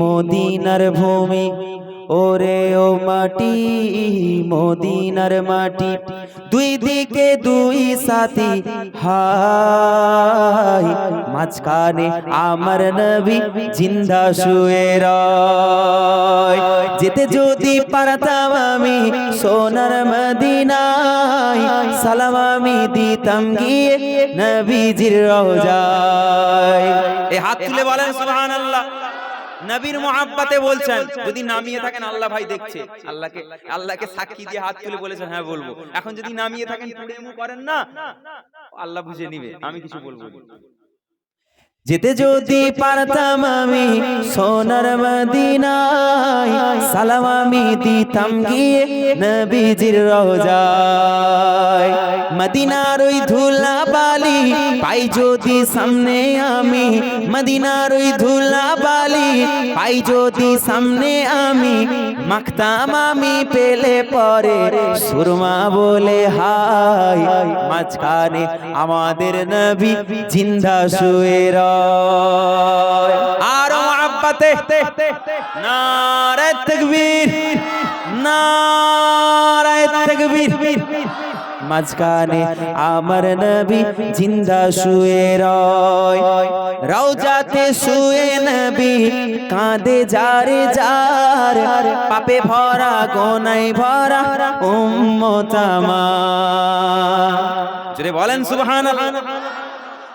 মদিনার ভূমি। ওরে ও মাটি, মদিনার মাটি। দুই দিকে দুই সাথী, হাই। মাঝখানে আমার নবী জিন্দা শুয়ে যেতে যদি পারতাম আমি সোনার মদিনায়, সালাম আমি দিতাম গিয়ে নবীজির রোজায়। এই হাত তুলে বলেন, সুবহানাল্লাহ। নবীর মোহাব্বতে বলছেন যদি নামিয়ে থাকেন আল্লাহ ভাই দেখছে। আল্লাহকে আল্লাহকে সাক্ষী দিয়ে হাত তুলে বলেছেন হ্যাঁ বলব। এখন যদি নামিয়ে থাকেন পুড়ে করেন না আল্লাহ বুঝে নিবে। আমি কিছু বলব যেতে যদি পারতাম আমি সোনার মদিনায় সালাম আমি দিতাম গিয়ে নবীজির রোজায়। মদিনার ওই ধুলা বালি পাই যদি সামনে আমি মদিনার ওই ধুলা বালি পাই যদি সামনে আমি মাখতাম, আমি পেলে পরে সুরমা বলে, হাই, মাঝখানে আমাদের নবী জিন্দা শুয়ে রয়। আর মোহাব্বতে নারায় তকবীর নারায় তকবীর, মাঝখানে আমার নবী জিন্দা শুয়ে রয়। রওজাতে শুয়ে নবী কাঁদে যারে যার। পাপে ভরা গোনাই ভরা উম্মত আমার। যদি বলেন সুবহানাল্লাহ।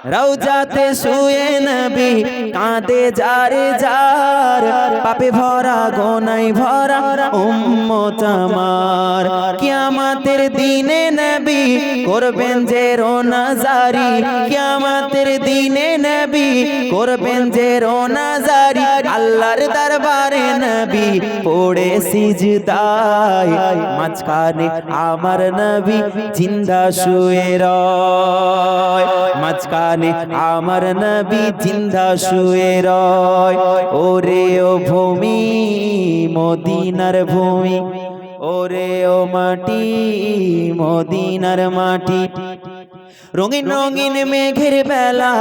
রওজাতে শুয়ে নবী কাঁদে যারে যার। পাপে ভরা গোনাই ভরা উম্মত আমার। কিয়ামতের দিনে নবী করবেন যে রোনাজারি। কিয়ামতের দিনে নবী করবেন যে রোনাজারি। আল্লাহর দরবারে নবী পড়ে সিজদায়, মাঝখানে আমার নবী জিন্দা শুয়ে রয়, মাঝখানে আমার নবী জিন্দা শুয়ে রয়, ওরে ও ভূমি মদিনার ভূমি, ওরে ও মাটি মদিনার মাটি রঙিন রঙিন মেঘের বেলা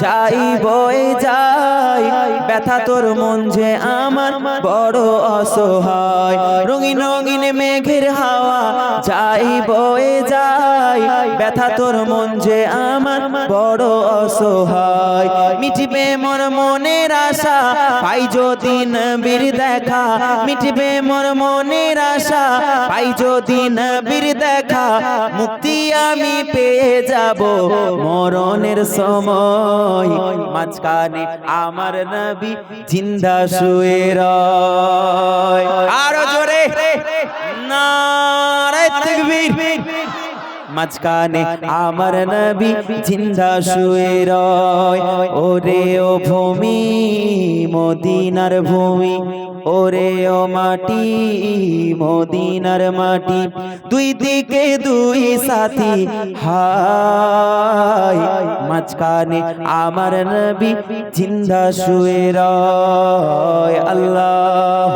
যাই বয়ে যাই। ব্যথা তোর মন যে আমার বড় অসহায়। রঙিন রঙিন মেঘের হাওয়া যাই বয়ে যাই। ব্যথা তোর মন যে আমার বড় অসহায়। মিটবে মোর মনের আশা। পাই যদি নবীর দেখা। মিটবে মোর মনের আশা। পাই যদি নবীর দেখা মুক্তি আমি পেয়ে যাব মরণের সময়। মাঝখানে আমার নবী জিন্দা শুয়ে রয়। আরও জোরে। নারায় মাঝখানে আমার নবী জিন্দা শুয়ে রয়। ওরে ও ভূমি। মদিনার ভূমি, ওরে ও মাটি, মদিনার মাটি। দুই দিকে দুই সাথী হাই মাঝখানে আমার নবী জিন্দা শুয়ে রয়। আল্লাহ